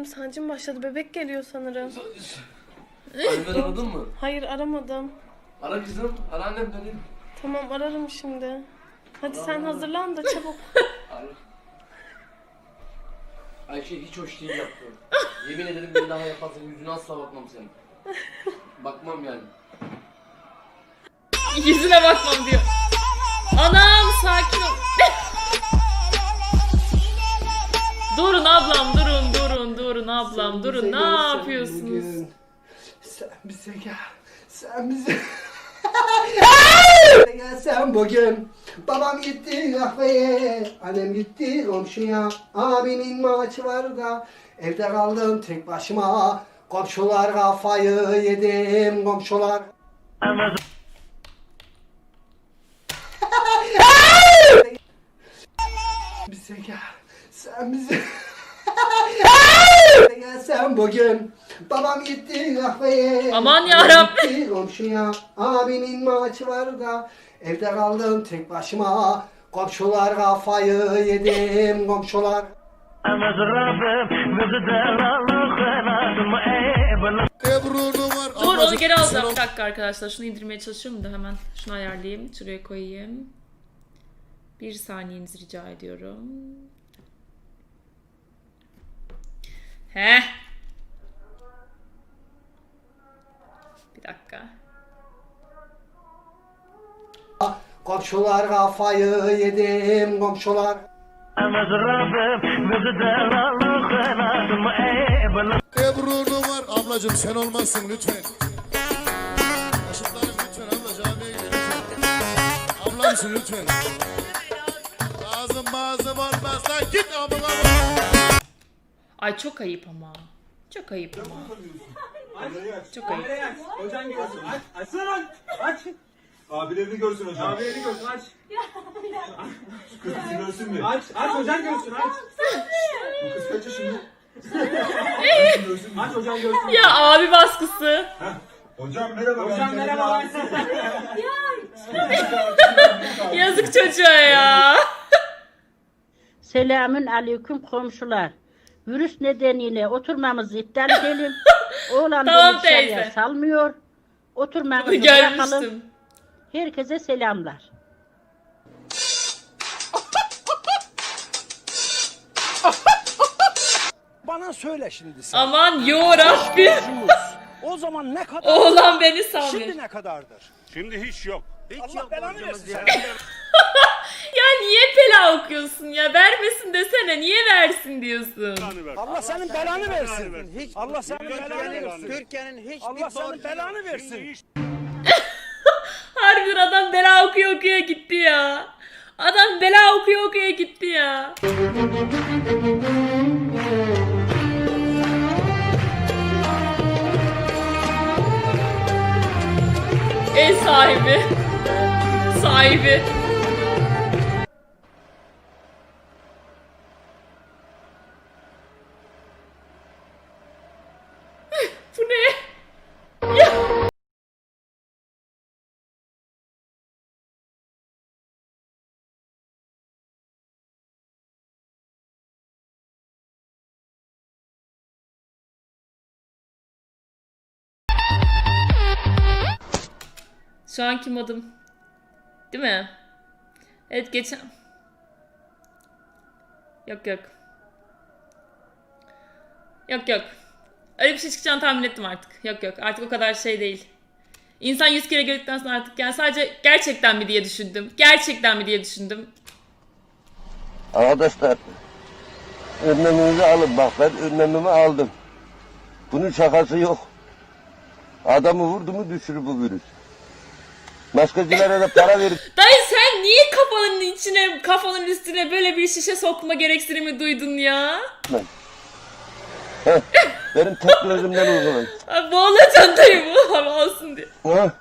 Benim sancım başladı. Bebek geliyor sanırım. Anneni aradın mı? Hayır aramadım. Ara kızım. Ara annem dedi. Tamam ararım şimdi. Hadi sen hazırlan da çabuk. Ara. Ayşe hiç hoş değil yaptı. Yemin ederim bir daha yaparsan yüzüne asla bakmam senin. Bakmam yani. Yüzüne bakmam diyor. Anam sakin ol. Durun ablam durun durun durun ablam durun ne yapıyorsunuz? Sen bize gel. Sen bize... gel sen bugün. Babam gitti kahveye. Annem gitti komşuya. Abimin maçı var da. Evde kaldım tek başıma. Komşular kafayı yedim komşular. bize gel. Sen bize... gel sen bugün. Babam gitti kahveye. Aman yarabbim. gitti komşuya. Abimin maçı var da. Evde kaldım tek başıma. Komşular kafayı yedim komşular. Dur onu geri alacağım. Bir dakika arkadaşlar şunu indirmeye çalışıyorum da hemen şunu ayarlayayım. Şuraya koyayım. Bir saniyenizi rica ediyorum. He. Bir dakika. Komşular kafayı yedim komşular. Ebru'nu var. Ablacım sen olmazsın lütfen. Işıkları lütfen abla camiye lütfen. Ablamsın lütfen. Ağzım bazım olmazsa git abla. Ay çok ayıp ama. Çok ayıp ama. Çok ayıp. Hocam görsün aç. Açsana lan. Aç. Abilerini görsün hocam. Abilerini görsün aç. Kızını görsün mü? Aç. Aç hocam görsün aç. Bu kız kaç yaşında? Aç hocam görsün. Ya abi baskısı. Hocam merhaba. Hocam merhaba. Yazık çocuğa ya. Selamün aleyküm komşular. Virüs nedeniyle oturmamızı iptal edelim. Oğlan Tamam beni dışarıya teyze. salmıyor. Oturmamızı bırakalım. Herkese selamlar. Bana söyle şimdi sen. Aman. Borcumuz O zaman ne kadar? Oğlan beni Şimdi salmıyor. ne kadardır? Şimdi hiç yok. Allah belanı versin. Ya niye pela okuyorsun ya? Vermesin desene. Niye versin diyorsun? Allah senin belanı versin. Hiç, Allah senin belanı versin. Türkiye'nin hiç Allah senin belanı versin. Harbiden adam bela okuyor okuyor gitti ya. Adam bela okuyor okuyor gitti ya. Ev sahibi. Sahibi. Şu anki modum. Değil mi? Evet geçen... Yok yok. Yok yok. Öyle bir şey çıkacağını tahmin ettim artık. Yok yok artık o kadar şey değil. İnsan yüz kere gördükten sonra artık yani sadece gerçekten mi diye düşündüm. Gerçekten mi diye düşündüm. Arkadaşlar önleminizi alın bak ben önlemimi aldım. Bunun şakası yok. Adamı vurdu mu düşürür bu virüs. Maskecilere de para verip Dayı sen niye kafanın içine, kafanın üstüne böyle bir şişe sokma gereksinimi duydun ya? Heh, benim teknolojimden uygulayın. Ay, Boğulacaksın dayı bu hava olsun diye. Ha?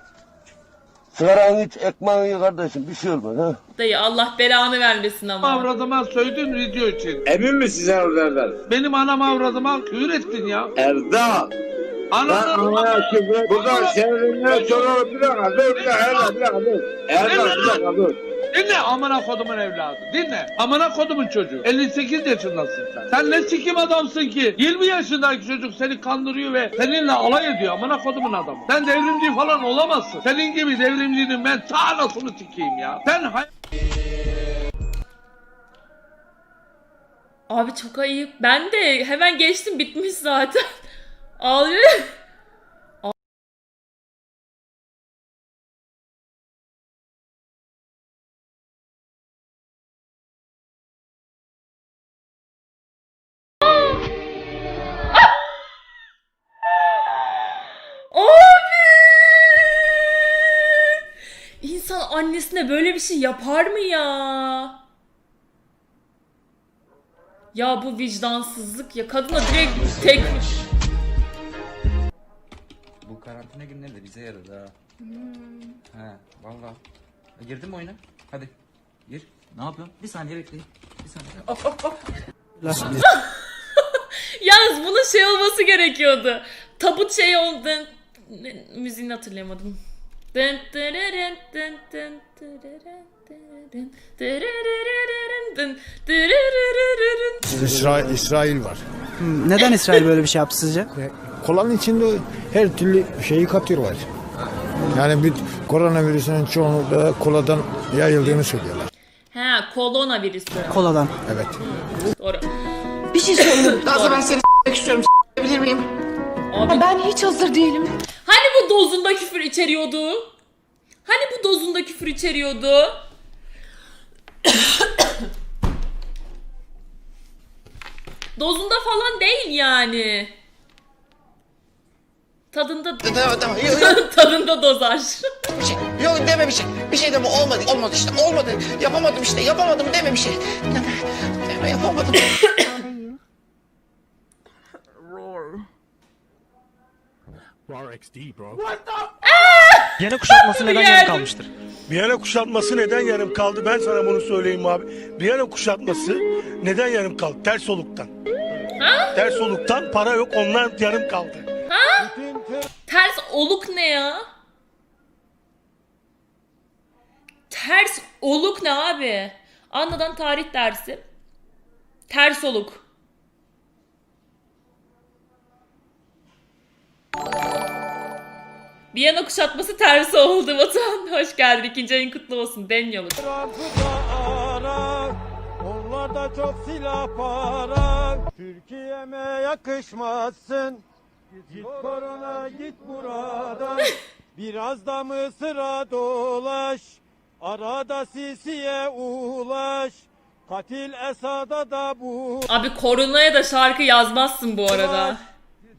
Sigaranı iç, ekmeğini ye kardeşim bir şey olmaz ha. Dayı Allah belanı vermesin ama. avradıma söydün video için. Emin misin sen oradan? Benim anam avradıma küfür ettin ya. Erdal. Anam Buradan şehrinden sonra bir dakika dur bir dakika bir dakika dur. Erdal bir dakika dur. Dinle amına kodumun evladı. Dinle. Amına kodumun çocuğu. 58 yaşındasın sen. Sen ne sikim adamsın ki? 20 yaşındaki çocuk seni kandırıyor ve seninle alay ediyor amına kodumun adamı. Sen devrimci falan olamazsın. Senin gibi devrimcinin ben ta anasını sikeyim ya. Sen hay- Abi çok ayıp. Ben de hemen geçtim bitmiş zaten. Ağlıyor. İnsan annesine böyle bir şey yapar mı ya? Ya bu vicdansızlık ya kadına direkt tek karantina günleri de bize yaradı ha. He valla. E, Girdin mi oyuna? Hadi. Gir. Ne yapıyorsun? Bir saniye bekleyin. Bir saniye. Of of of. Yalnız bunun şey olması gerekiyordu. Tabut şey oldu. Müziğini hatırlayamadım. İsrail, İsrail var. Neden İsrail böyle bir şey yaptı sizce? Kolanın içinde her türlü şeyi katıyorlar. Yani bir koronavirüsünün çoğunluğu da koladan yayıldığını söylüyorlar. Ha, kolona virüsü. Koladan. Evet. Doğru. Bir şey söyleyeyim. Nazlı ben seni istiyorum bilir miyim? Abi Ben hiç hazır değilim. Hani bu dozunda küfür içeriyordu? Hani bu dozunda küfür içeriyordu? dozunda falan değil yani. Tadında Tamam tamam yok yok tadında dozaj. bir şey yok deme bir şey bir şey deme olmadı olmadı işte olmadı yapamadım işte yapamadım deme bir şey deme, deme yapamadım. Yine kuşatması neden yarım kalmıştır? Viyana kuşatması neden yarım kaldı? Ben sana bunu söyleyeyim abi. Viyana kuşatması neden yarım kaldı? Ters oluktan. Ters oluktan para yok ondan yarım kaldı. Ters oluk ne ya? Ters oluk ne abi? Anladan tarih dersi. Ters oluk. Viyana kuşatması tersi oldu Batuhan. Hoş geldin. İkinci ayın kutlu olsun. Deniyoruz. Onlar da çok silah para. Türkiye'me yakışmazsın. Git korona git buradan. Biraz da Mısır'a dolaş. Arada Sisi'ye ulaş. Katil Esad'a da bu. Abi koronaya da şarkı yazmazsın bu arada.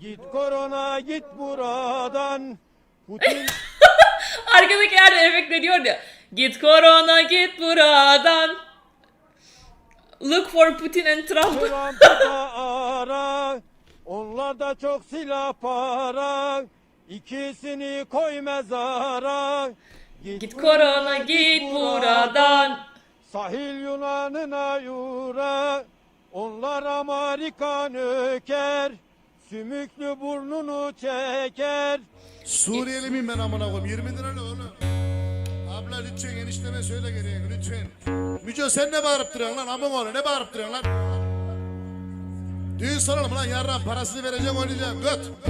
Git korona git buradan. Putin Arkadaki yerde efekt veriyor ya. Git korona git buradan. Look for Putin and Trump. Trump'ı ara. Onlar da çok silah para. İkisini koy mezara. Git korona git buradan. Sahil Yunan'ına yura. Onlar Amerikan öker. Sümüklü burnunu çeker. Suriyeli miyim ben amına koyayım? 20 lira ne oğlum? Abla lütfen enişteme söyle geriye lütfen. Müco sen ne bağırıp duruyorsun lan amın oğlu ne bağırıp duruyorsun lan? Düğün soralım lan yarın parasını vereceğim oynayacağım göt.